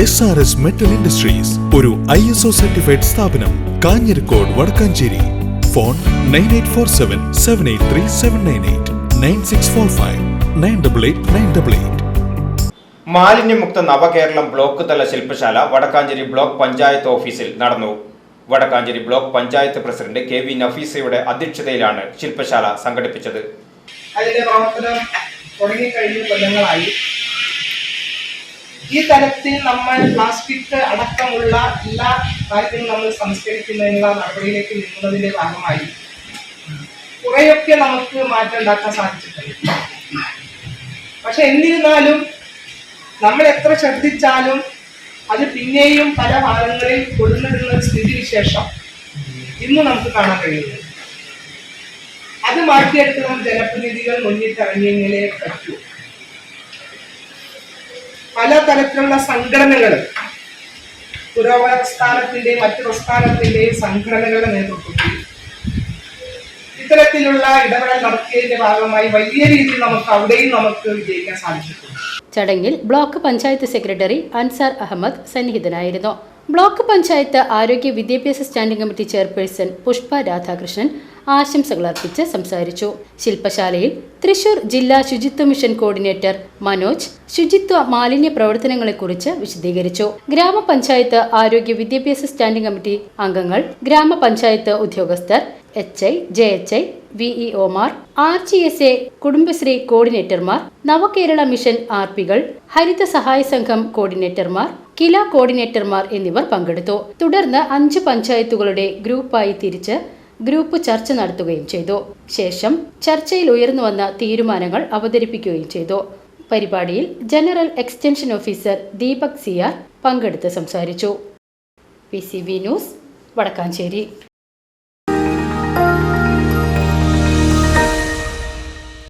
S R S metal industries ഒരു I S O certified സ്ഥാപനം Kanjirakode Vadakkanchery. Phone nine eight four seven seven eight three seven nine eight nine six four five nine double eight nine double eight മാലിന്യമുക്ത നവകേരളം block തല ശില്പശാല Vadakkanchery block panchayat ഓഫീസിൽ നടന്നു. Vadakkanchery block panchayat president K V നഫീസയുടെ അധ്യക്ഷതയിലാണ് ശില്പശാല സംഘടിപ്പിച്ചത്. അതിന്റെ പ്രവർത്തനം തുടങ്ങിക്കഴിഞ്ഞ കൊല്ലങ്ങളായി. ഈ തരത്തിൽ നമ്മൾ പ്ലാസ്റ്റിക് അടക്കമുള്ള എല്ലാ കാര്യങ്ങളും നമ്മൾ സംസ്കരിക്കുന്നതിനുള്ള നടപടിയിലേക്ക് നീങ്ങുന്നതിന്റെ ഭാഗമായി കുറെയൊക്കെ നമുക്ക് മാറ്റം ഉണ്ടാക്കാൻ സാധിച്ചിട്ടുണ്ട്. പക്ഷെ എന്നിരുന്നാലും നമ്മൾ എത്ര ശ്രദ്ധിച്ചാലും അത് പിന്നെയും പല ഭാഗങ്ങളിൽ കൊടുന്നിടുന്ന സ്ഥിതി വിശേഷം ഇന്ന് നമുക്ക് കാണാൻ കഴിയുന്നു അത് മാറ്റിയെടുക്കണം ജനപ്രതിനിധികൾ മുന്നിട്ടിറങ്ങിയെങ്കിലേ പറ്റൂ. പലതരത്തിലുള്ള സംഘടനകൾ പുരോഗമനസ്ഥാനത്തിന്റെയും മറ്റു പ്രസ്ഥാനത്തിന്റെയും സംഘടനകളുടെ നേതൃത്വത്തിൽ. ഇത്തരത്തിലുള്ള ഇടപെടൽ നടത്തിയതിന്റെ ഭാഗമായി വലിയ രീതിയിൽ നമുക്ക് അവിടെയും നമുക്ക് വിജയിക്കാൻ സാധിച്ചിട്ടുണ്ട്. ചടങ്ങിൽ ബ്ലോക്ക് പഞ്ചായത്ത് സെക്രട്ടറി അൻസാർ അഹമ്മദ് സന്നിഹിതനായിരുന്നു. ബ്ലോക്ക് പഞ്ചായത്ത് ആരോഗ്യ വിദ്യാഭ്യാസ standing committee chairperson Pushpa Radhakrishnan ആശംസകൾ അർപ്പിച്ച് സംസാരിച്ചു. ശില്പശാലയിൽ തൃശൂർ ജില്ലാ ശുചിത്വ മിഷൻ കോർഡിനേറ്റർ മനോജ് ശുചിത്വ മാലിന്യ പ്രവർത്തനങ്ങളെക്കുറിച്ച് വിശദീകരിച്ചു. ഗ്രാമപഞ്ചായത്ത് ആരോഗ്യ വിദ്യാഭ്യാസ സ്റ്റാൻഡിംഗ് കമ്മിറ്റി അംഗങ്ങൾ ഗ്രാമപഞ്ചായത്ത് ഉദ്യോഗസ്ഥർ H I J H I VE Omar R G S A Kudumbashree കോർഡിനേറ്റർമാർ Navakerala mission R പികൾ ഹരിത സഹായ സംഘം കോർഡിനേറ്റർമാർ കില കോർഡിനേറ്റർമാർ എന്നിവർ പങ്കെടുത്തു. തുടർന്ന് അഞ്ച് പഞ്ചായത്തുകളുടെ ഗ്രൂപ്പായി തിരിച്ച് ഗ്രൂപ്പ് ചർച്ച നടത്തുകയും ചെയ്തു. ശേഷം ചർച്ചയിൽ ഉയർന്നു വന്ന തീരുമാനങ്ങൾ അവതരിപ്പിക്കുകയും ചെയ്തു. പരിപാടിയിൽ ജനറൽ എക്സ്റ്റൻഷൻ ഓഫീസർ ദീപക് സിയാർ പങ്കെടുത്ത് സംസാരിച്ചു. P C B news Vadakkanchery.